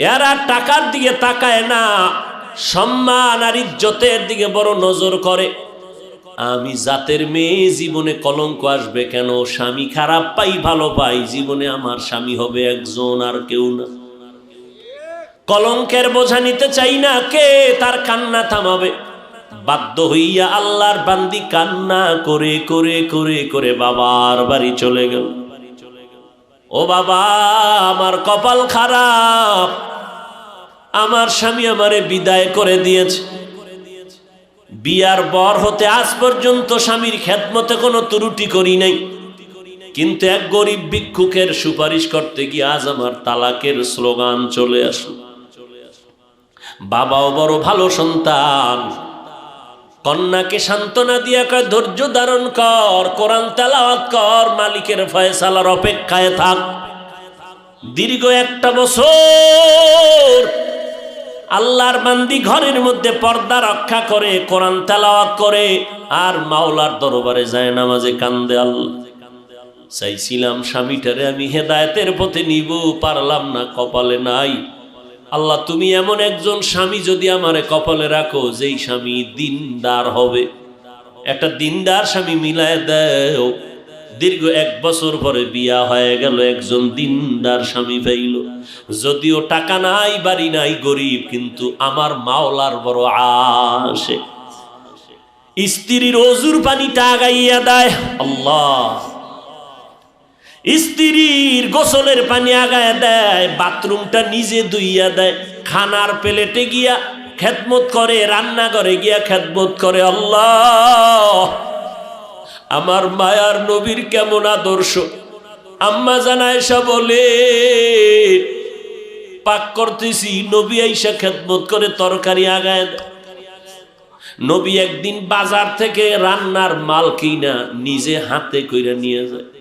এরা টাকার দিকে তাকায় না, সম্মান আর ইজ্জতের দিকে বড় নজর করে। আমি জাতের মেয়ে, জীবনে কলঙ্ক আসবে কেন? স্বামী খারাপ পাই, ভালো পাই, জীবনে আমার স্বামী হবে একজন আর কেউ না। কলঙ্কের বোঝা নিতে চাই না কে, তার কান্না থামাবে। বাধ্য হইয়া আল্লাহর বান্দি কান্না করে করে করে করে বাবার বাড়ি চলে গেল। ও বাবা, আমার কপাল খারাপ। আমার স্বামী আমারে বিদায় করে দিয়েছে। বিয়ার বর হতে আজ পর্যন্ত স্বামীর খেদমতে কোনো ত্রুটি করি নাই। কিন্তু এক গরিব ভিক্ষুকের সুপারিশ করতে গিয়ে আজ আমার তালাকের স্লোগান চলে আসলো। বাবাও বড় ভালো সন্তান। কন্যাকে সান্ত্বনা দিয়া কয়, ধৈর্য ধারণ কর, কোরআন তেলাওয়াত কর, মালিকের ফয়সালার অপেক্ষায় থাক। দীর্ঘ একটা বছর আল্লাহর বান্দি ঘরের মধ্যে পর্দা রক্ষা করে, কোরআন তেলাওয়াত করে, আর মাওলার দরবারে যায় নামাজে কান্দে আল্লাহ। চাইছিলাম স্বামীটারে আমি হেদায়তের পথে নিব, পারলাম না, কপালে নাই। আল্লাহ, তুমি এমন একজন স্বামী যদি আমারে কপালে রাখো, যেই স্বামী দিনদার হবে। একটা দিনদার স্বামী মিলায় দেও। দীর্ঘ এক বছর পরে বিয়া হয়ে গেল, একজন দিনদার স্বামী পাইল। যদিও টাকা নাই, বাড়ি নাই, গরিব, কিন্তু আমার মাওলার বড় আসে স্ত্রীর অজুর পানিটা আগাইয়া দেয়। আল্লাহ স্ত্রীর গোসলের পানি আগায় দেয়, বাথরুমটা নিজে ধুইয়া দেয়, খানার প্লেটে গিয়া খেদমত করে রান্না করে গিয়া খেদমত করে, আল্লাহ, আমার মায়ার নবীর কেমন আদর্শ। আম্মা জানায় সব বলে, পাক করতেছি, নবী আইসা খেদমত করে তরকারি আগায় দেয়। নবী একদিন বাজার থেকে রান্নার মাল কিনা, নিজে হাতে কইরা নিয়ে যায়।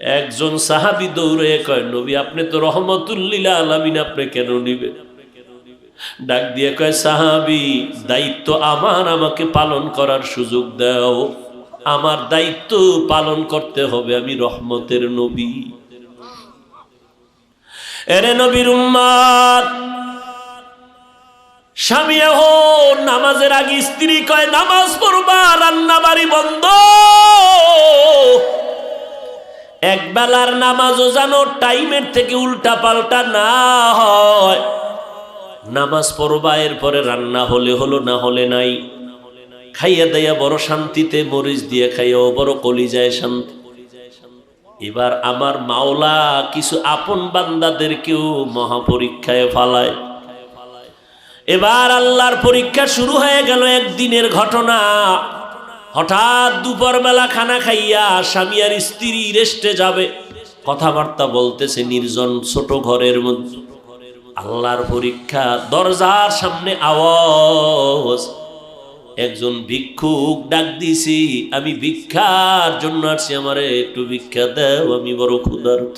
একজন সাহাবি দৌড়ে কয়, নবী, আপনি তো রহমতুল্লিলা আলামিন, আপনি কেন নিবেন? ডাক দিয়ে কয়, সাহাবি, দায়িত্ব আমার, আমাকে পালন করার সুযোগ দাও। আমার দায়িত্ব পালন করতে হবে, আমি রহমতের নবী। এরে নবীর উম্মাদ, স্বামী এখন নামাজের আগে স্ত্রী কয়, নামাজ পড়বা রান্না বাড়ি বন্ধ। এক বেলার নামাজও জানো, টাইমের থেকে উল্টা পাল্টা না হয়। নামাজ পড়বা, এরপরে রান্না হলে হলো না হলে নাই। খাইয়া দেয়া বড় শান্তিতে মরিচ দিয়ে খাইয়াও বড় কলি যায় শান্তি। এবার আমার মাওলা কিছু আপন বান্দাদেরকেও মহাপরীক্ষায় ফালায়। এবার আল্লাহর পরীক্ষা শুরু হয়ে গেল একদিনের ঘটনা। হঠাৎ দুপুর বেলা খানা খাইয়া স্বামী আর স্ত্রী রেস্টে যাবে। কথাবার্তা বলতেছে নির্জন ছোট ঘরের মধ্যে। আল্লাহর পরীক্ষা, দরজার সামনে আওয়াজ। একজন ভিক্ষুক ডাক দিছি আমি ভিক্ষার জন্য আসছি, আমারে একটু ভিক্ষা দেও, আমি বড় ক্ষুধার্ত।